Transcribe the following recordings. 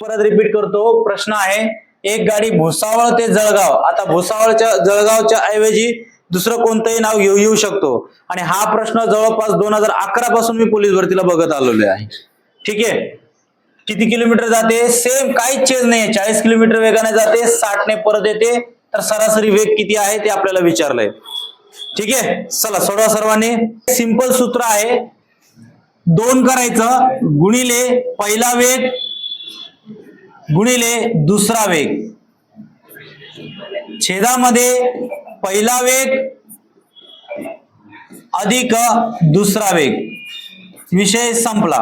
परत रिपीट करतो. प्रश्न आहे एक गाडी भुसावळ ते जळगाव. आता भुसावळच्या जळगावच्या ऐवजी दुसरं कोणतंही नाव घेऊ येऊ शकतो. आणि हा प्रश्न जवळपास दोन हजार अकरा पासून मी पोलीस भरतीला बघत आलेलो आहे. ठीक आहे? किती किलोमीटर जाते? सेम काहीच चेंज नाही चाळीस किलोमीटर वेगाने जाते साठने परत येते. तर सरासरी वेग किती आहे ते आपल्याला विचारलंय. ठीक आहे? चला सोडवा सर्वांनी. सिंपल सूत्र आहे. दोन करायचं गुणिले पहिला वेग गुणिले दुसरा वेग. छेदामध्ये पहिला वेग अधिक दुसरा वेग. विषय संपला.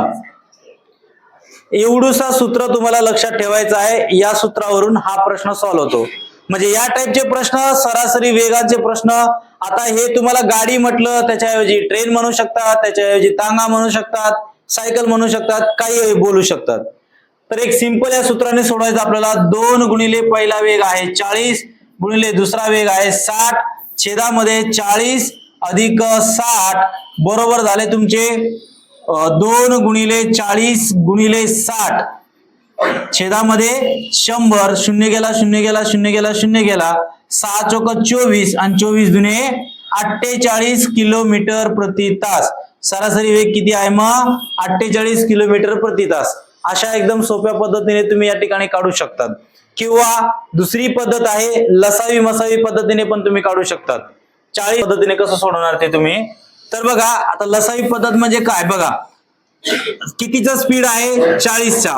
एवढूसा सूत्र तुम्हाला लक्षात ठेवायचं आहे. या सूत्रावरून हा प्रश्न सॉल्व्ह होतो. म्हणजे या टाईपचे प्रश्न सरासरी वेगाचे प्रश्न आता हे तुम्हाला गाडी म्हटलं त्याच्याऐवजी ट्रेन म्हणू शकतात त्याच्याऐवजी तांगा म्हणू शकतात सायकल म्हणू शकतात काही बोलू शकतात. तर एक सिंपल या सूत्राने सोडवायचं आपल्याला. दोन गुणिले पहिला वेग आहे चाळीस गुणिले दुसरा वेग आहे साठ. छेदामध्ये चाळीस अधिक साठ बरोबर झाले तुमचे दोन गुणिले चाळीस गुणिले साठ. छेदामध्ये शंभर शून्य गेला शून्य गेला शून्य गेला शून्य गेला. सहा चौक चोवीस आणि चोवीस दुने अठ्ठेचाळीस किलोमीटर प्रति तास. सरासरी वेग किती आहे मग? अठ्ठेचाळीस किलोमीटर प्रति तास. अशा एकदम सोप्या पद्धतीने तुम्ही या ठिकाणी काढू शकतात. किंवा दुसरी पद्धत आहे लसावी मसावी पद्धतीने पण तुम्ही काढू शकतात. चाळीस पद्धतीने कसं सोडवणार ते तुम्ही? तर बघा आता लसावी पद्धत म्हणजे काय? बघा कितीचा स्पीड आहे? चाळीसच्या.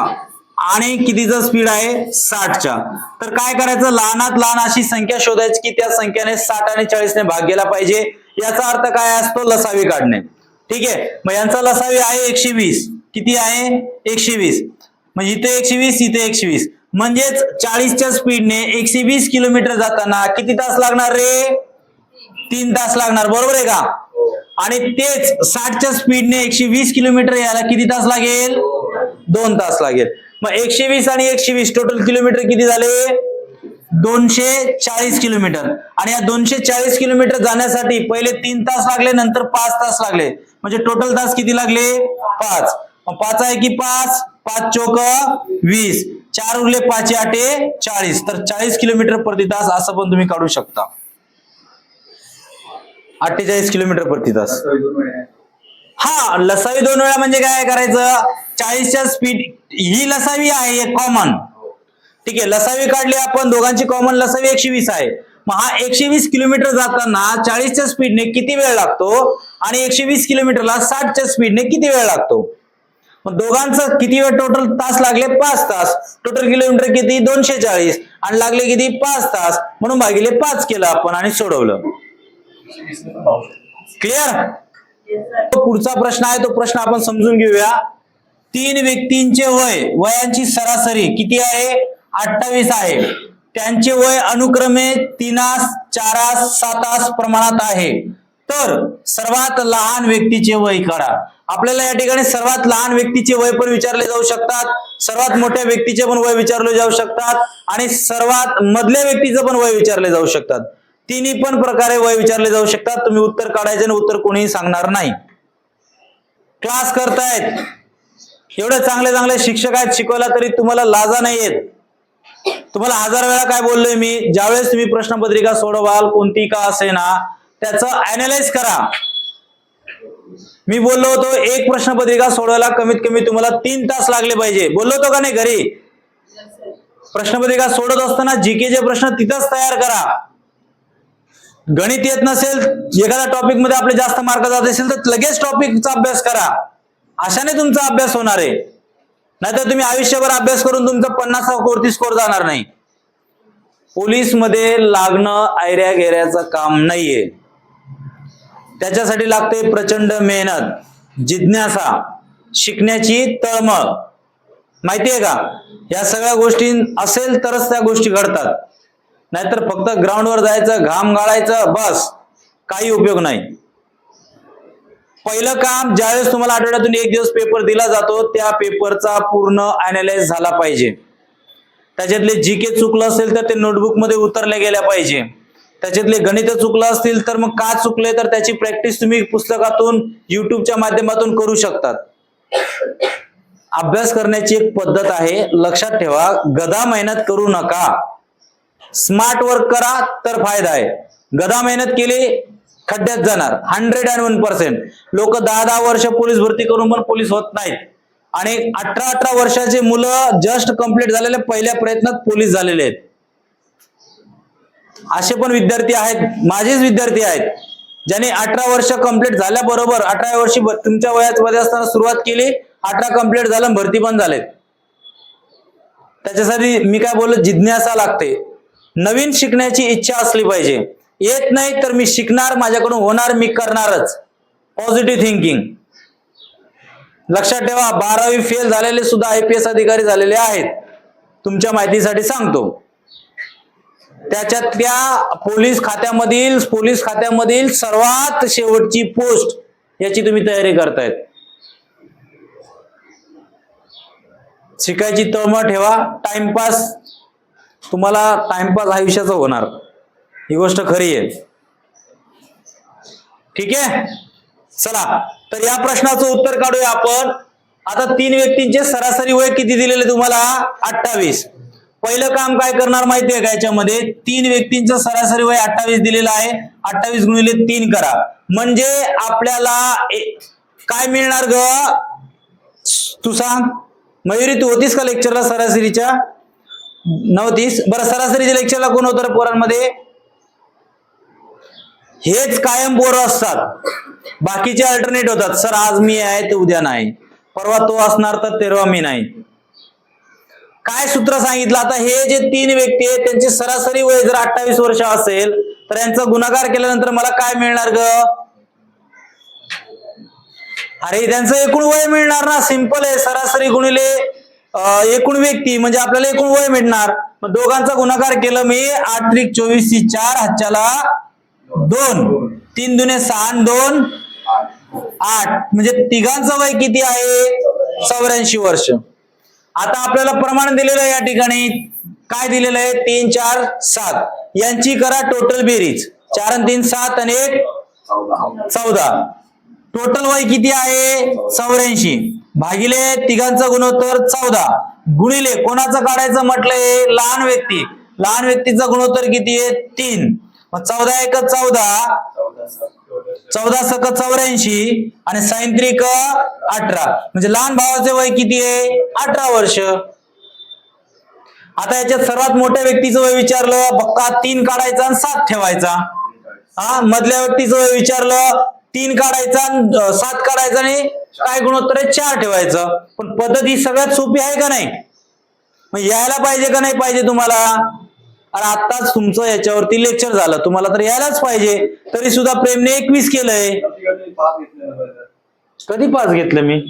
आणि कितीचा स्पीड आहे? साठच्या. तर काय करायचं? लहानात लहान अशी संख्या शोधायची की त्या संख्याने साठ आणि चाळीसने भाग गेला पाहिजे. याचा अर्थ काय असतो? लसावी काढणे. ठीक आहे? मग यांचा लसावी आहे एकशे वीस. किती आहे? एकशे वीस. म्हणजे इथे एकशे वीस इथे एकशे वीस. म्हणजेच चाळीसच्या स्पीडने एकशे वीस किलोमीटर जाताना किती तास लागणार रे? तीन तास लागणार. बरोबर आहे का? आणि तेच साठच्या स्पीडने एकशे वीस किलोमीटर यायला किती तास लागेल? दोन तास लागेल. मग एकशे वीस आणि एकशे वीस टोटल किलोमीटर किती झाले? दोनशे चाळीस किलोमीटर आणि या दोनशे चाळीस किलोमीटर जाण्यासाठी पहिले तीन तास लागले नंतर पाच तास लागले. म्हणजे टोटल तास किती लागले? पाच. पाच आहे की पाच? पाच चौक वीस. चार उरले पाच आठे चाळीस. तर चाळीस किलोमीटर प्रति तास असं पण तुम्ही काढू शकता. अठ्ठेचाळीस किलोमीटर प्रति तास. हा लसावी दोन वेळा म्हणजे काय करायचं? चाळीसच्या स्पीड ही लसावी आहे कॉमन ठीक आहे लसावी काढली आपण दोघांची कॉमन लसावी एकशे वीस आहे. मग हा एकशे वीस किलोमीटर जाताना चाळीसच्या स्पीडने किती वेळ लागतो? आणि एकशे वीस किलोमीटरला साठच्या स्पीडने किती वेळ लागतो? मग दोघांचं किती वेळ टोटल तास लागले? पाच तास. टोटल किलोमीटर किती? दोनशे चाळीस. आणि लागले किती? पाच तास. म्हणून भागिले पाच केलं आपण आणि सोडवलं. क्लिअर पुढचा प्रश्न आहे तो प्रश्न आपण समजून घेऊया. तीन व्यक्तींचे वय वयांची सरासरी किती आहे? अठ्ठावीस आहे. त्यांचे वय अनुक्रमे तीनास चारास सातास प्रमाणात आहे. तर सर्वात लहान व्यक्तीचे वय काढा. आपल्याला या ठिकाणी सर्वात लहान व्यक्तीचे वय पण विचारले जाऊ शकतात सर्वात मोठ्या व्यक्तीचे पण वय विचारले जाऊ शकतात आणि सर्वात मधल्या व्यक्तीचं पण वय विचारले जाऊ शकतात. तिन्ही पण प्रकारे वय विचारले जाऊ शकतात. तुम्ही उत्तर काढायचे आणि उत्तर कोणीही सांगणार नाही. क्लास करतायत. एवढे चांगले चांगले शिक्षक आहेत शिकवायला तरी तुम्हाला लाजा नाही येत. तुम्हाला हजार वेळा काय बोललोय मी? ज्यावेळेस तुम्ही प्रश्नपत्रिका सोडवाल कोणती का असे ना त्याचं अनालाइज करा. मी बोललो होतो एक प्रश्नपत्रिका सोडवायला कमीत कमी तुम्हाला तीन तास लागले पाहिजे. बोललो होतो का नाही घरी? प्रश्नपत्रिका सोडत असताना जीकेचे प्रश्न तिथंच तयार करा. गणित येत नसेल एखाद्या टॉपिकमध्ये आपले जास्त मार्क जात असेल तर लगेच टॉपिकचा अभ्यास करा. अशाने तुमचा अभ्यास होणार आहे. नाहीतर तुम्ही आयुष्यभर अभ्यास करून तुमचा पन्नास कोणती स्कोर जाणार नाही. पोलीसमध्ये लागणं ऐऱ्या घेऱ्याचं काम नाहीये. त्याच्यासाठी लागते प्रचंड मेहनत जिज्ञासा शिकण्याची तळमळ. माहितीये का? या सगळ्या गोष्टी असेल तरच त्या गोष्टी घडतात. नाहीतर फक्त ग्राउंडवर जायचं घाम गाळायचं बस. काही उपयोग नाही. पहिलं काम ज्यावेळेस तुम्हाला आठवड्यातून एक दिवस पेपर दिला जातो त्या पेपरचा पूर्ण अनालाइज झाला पाहिजे. त्याच्यातले जी के चुकलं असेल तर ते नोटबुकमध्ये उतरल्या उतरले गेल्या पाहिजे. त्याच्यातले गणित चुकलं असतील तर मग का चुकले तर त्याची प्रॅक्टिस तुम्ही पुस्तकातून युट्यूबच्या माध्यमातून करू शकतात. अभ्यास करण्याची एक पद्धत आहे. लक्षात ठेवा गदा मेहनत करू नका. स्मार्ट वर्क करा तर फायदा आहे. गदा मेहनत केली खड्ड्यात जाणार. हंड्रेड अँड वन पर्सेंट लोक दहा दहा वर्ष पोलीस भरती करून पण पोलीस होत नाहीत. आणि अठरा अठरा वर्षाचे मुलं जस्ट कंप्लीट झालेले पहिल्या प्रयत्नात पोलीस झालेले आहेत. असे पण विद्यार्थी आहेत माझेच विद्यार्थी आहेत ज्याने अठरा वर्ष कंप्लीट झाल्याबरोबर अठरा वर्षी तुमच्या वयात मध्ये असताना सुरुवात केली अठरा कंप्लीट झालं भरती पण झालेत. त्याच्यासाठी मी काय बोललो जिज्ञासा लागते. नवीन शिकण्याची इच्छा असली पाहिजे. येत नाही तर मी शिकणार माझ्याकडून होणार मी करणारच. पॉझिटिव्ह थिंकिंग लक्षात ठेवा बारावी फेल झालेले सुद्धा आय पी एस अधिकारी झालेले आहेत. तुमच्या माहितीसाठी सांगतो. त्याच्यात त्या पोलीस खात्यामधील पोलीस खात्यामधील सर्वात शेवटची पोस्ट याची तुम्ही तयारी करतायत. शिकायची तळमळ ठेवा. टाइमपास तुम्हाला टाइमपास आयुष्याचा होणार. ही गोष्ट खरी आहे. ठीक आहे? चला तर या प्रश्नाचं उत्तर काढूया आपण. आता तीन व्यक्तींचे सरासरी वय किती दिलेले तुम्हाला? अठ्ठावीस. पहिलं काम काय करणार माहितीये का याच्यामध्ये? तीन व्यक्तींचं सरासरी वय अठ्ठावीस दिलेलं आहे. अठ्ठावीस गुणिले तीन करा. म्हणजे आपल्याला काय मिळणार ग? तू सांग. मयुरी तू होतीस का लेक्चरला सरासरीच्या? नव्हतीस. बरं सरासरीच्या लेक्चरला कोण होतं पोरांमध्ये? हेच कायम पोरं असतात. बाकीचे अल्टरनेट होतात. सर आज मी आहे ते उद्या नाही. परवा तो असणार तर तेरवा मी नाही. काय सूत्र सांगितलं? आता हे जे तीन व्यक्ती आहेत त्यांचे सरासरी वय जर अठ्ठावीस वर्ष असेल तर यांचा गुणाकार केल्यानंतर मला काय मिळणार ग? अरे त्यांचं एकूण वय मिळणार ना? सिंपल आहे. सरासरी गुणिले एकूण व्यक्ती म्हणजे आपल्याला एकूण वय मिळणार. मग दोघांचा गुणाकार केलं मी आठ त्रिक चोवीस ची चार हातच्याला दोन. तीन दुने सहा दोन आठ. म्हणजे तिघांचं वय किती आहे? चौऱ्याऐंशी वर्ष. आता आपल्याला प्रमाण दिलेलं आहे या ठिकाणी. काय दिलेलं आहे? तीन चार सात. यांची करा टोटल बेरीज. चार आणि तीन सात आणि एक चौदा. टोटल वय किती आहे? चौऱ्याऐंशी. भागिले तिघांचा गुणोत्तर चौदा. गुणिले कोणाचं काढायचं म्हटलंय? लहान व्यक्ती. लहान व्यक्तीचा गुणोत्तर किती आहे? तीन. मग चौदा एक चौदा. चौदा सक चौऱ्याऐंशी आणि सायंत्रिक अठरा. म्हणजे लहान भावाचे वय किती आहे? अठरा वर्ष. आता याच्यात सर्वात मोठ्या व्यक्तीचं वय विचारलं पक्का तीन काढायचा आणि सात ठेवायचा. हा मधल्या व्यक्तीचं वय विचारलं तीन काढायचा आणि सात काढायचा आणि काय गुणोत्तर आहे? चार ठेवायचं. पण पद्धत ही सगळ्यात सोपी आहे का नाही? मग यायला पाहिजे का नाही पाहिजे तुम्हाला? अरे आत्ताच तुमचं याच्यावरती लेक्चर झालं. तुम्हाला तर यायलाच पाहिजे. तरी सुद्धा प्रेमने एकवीस केलंय. कधी पास घेतलं मी?